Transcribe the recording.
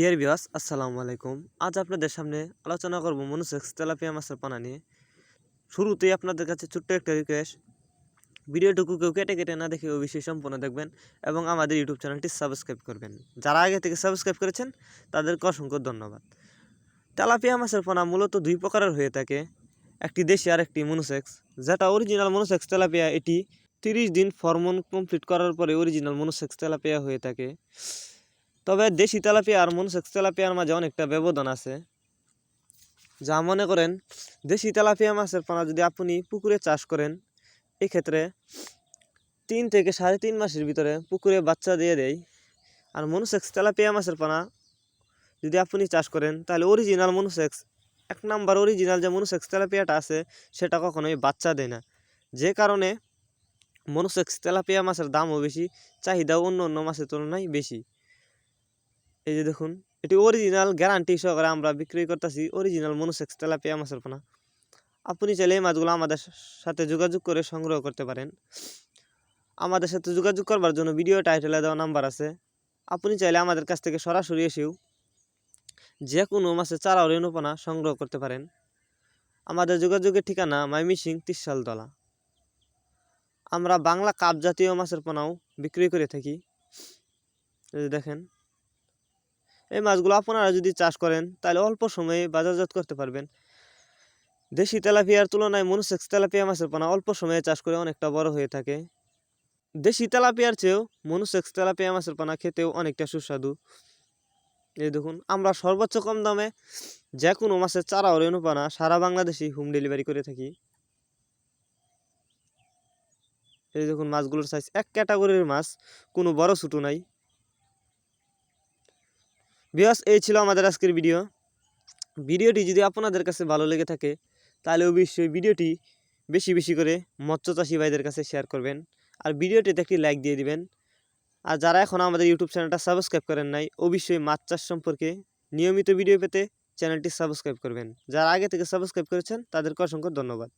Deer বিয়াস আসসালামু আলাইকুম। আজ আপনাদের সামনে আলোচনা করব মনুসেক্স তেলাপিয়া মাছের পানা নিয়ে। শুরুতেই আপনাদের কাছে ছোট্ট একটা রিকোয়েস্ট ভিডিওটুকু কেউ কেটে কেটে না দেখে অবশ্যই সম্পূর্ণ দেখবেন এবং আমাদের ইউটিউব চ্যানেলটি সাবস্ক্রাইব করবেন। যারা আগে থেকে সাবস্ক্রাইব করেছেন, তাদেরকে অসংখ্য ধন্যবাদ। তেলাপিয়া মাছের পোনা মূলত দুই প্রকারের হয়ে থাকে। একটি দেশি আর একটি মনুসেক্স। যেটা অরিজিনাল মনুসেক্স তেলাপিয়া, এটি তিরিশ দিন ফরমন কমপ্লিট করার পরে অরিজিনাল মনুসেক্স তেলাপিয়া হয়ে থাকে। তবে দেশি তেলাপিয়া আর মনসেক্স তেলাপিয়ার মাঝে অনেকটা ব্যবধান আছে। যা মনে করেন, দেশি তেলাপিয়া মাছের পোনা যদি আপনি পুকুরে চাষ করেন, এক্ষেত্রে তিন থেকে সাড়ে তিন মাসের ভিতরে পুকুরে বাচ্চা দিয়ে দেয়। আর মনুসেক্স তেলাপিয়া মাছের পোনা যদি আপনি চাষ করেন, তাহলে অরিজিনাল মনুসেক্স, এক নাম্বার অরিজিনাল যে মনুসেক্স তেলাপিয়াটা আছে, সেটা কখনোই বাচ্চা দেয় না। যে কারণে মনুসেক্স তেলাপিয়া মাছের দামও বেশি, চাহিদাও অন্য অন্য মাছের তুলনায় বেশি। এই যে দেখুন, এটি অরিজিনাল গ্যারান্টি সহকারে আমরা বিক্রি করতেছি অরিজিনাল মনুসেক্স তেলাপিয়া মাছের পোনা। আপনি চাইলে এই মাছগুলো আমাদের সাথে যোগাযোগ করে সংগ্রহ করতে পারেন। আমাদের সাথে যোগাযোগ করবার জন্য ভিডিও টাইটেলে দেওয়া নাম্বার আছে। আপনি চাইলে আমাদের কাছ থেকে সরাসরি এসেও যে কোনো মাছের চারা রেণুপনা সংগ্রহ করতে পারেন। আমাদের যোগাযোগের ঠিকানা মাইমিসিং তিরশালতলা আমরা বাংলা কাপ জাতীয় মাছের পোনাও বিক্রি করে থাকি। দেখেন এই মাছগুলো আপনারা যদি চাষ করেন, তাহলে অল্প সময়ে বাজারজাত করতে পারবেন। দেশি তেলাপিয়ার তুলনায় মনুসেক্স তেলাপিয়া মাছের পোনা অল্প সময়ে চাষ করে অনেকটা বড় হয়ে থাকে। দেশি তেলাপিয়ার চেয়েও মনুসেক্স তেলাপিয়া মাছের পোনা খেতেও অনেকটা সুস্বাদু। এই দেখুন, আমরা সর্বোচ্চ কম দামে যে কোনো মাছের চারা ও রেণুপানা সারা বাংলাদেশেই হোম ডেলিভারি করে থাকি। এই দেখুন, মাছগুলোর সাইজ এক ক্যাটাগরির মাছ, কোনো বড় ছোটো নাই। বিয়াস এই ছিল আমাদের আজকের ভিডিও ভিডিওটি যদি আপনাদের কাছে ভালো লেগে থাকে, তাহলে অবশ্যই ভিডিওটি বেশি বেশি করে মৎস্য চাষি ভাইদের কাছে শেয়ার করবেন। আর ভিডিওটিতে একটি লাইক দিয়ে দিবেন। আর যারা এখন আমাদের ইউটিউব চ্যানেলটা সাবস্ক্রাইব করেন নাই, অবশ্যই মাছ চাষ সম্পর্কে নিয়মিত ভিডিও পেতে চ্যানেলটি সাবস্ক্রাইব করবেন। যারা আগে থেকে সাবস্ক্রাইব করেছেন, তাদেরকে অসংখ্য ধন্যবাদ।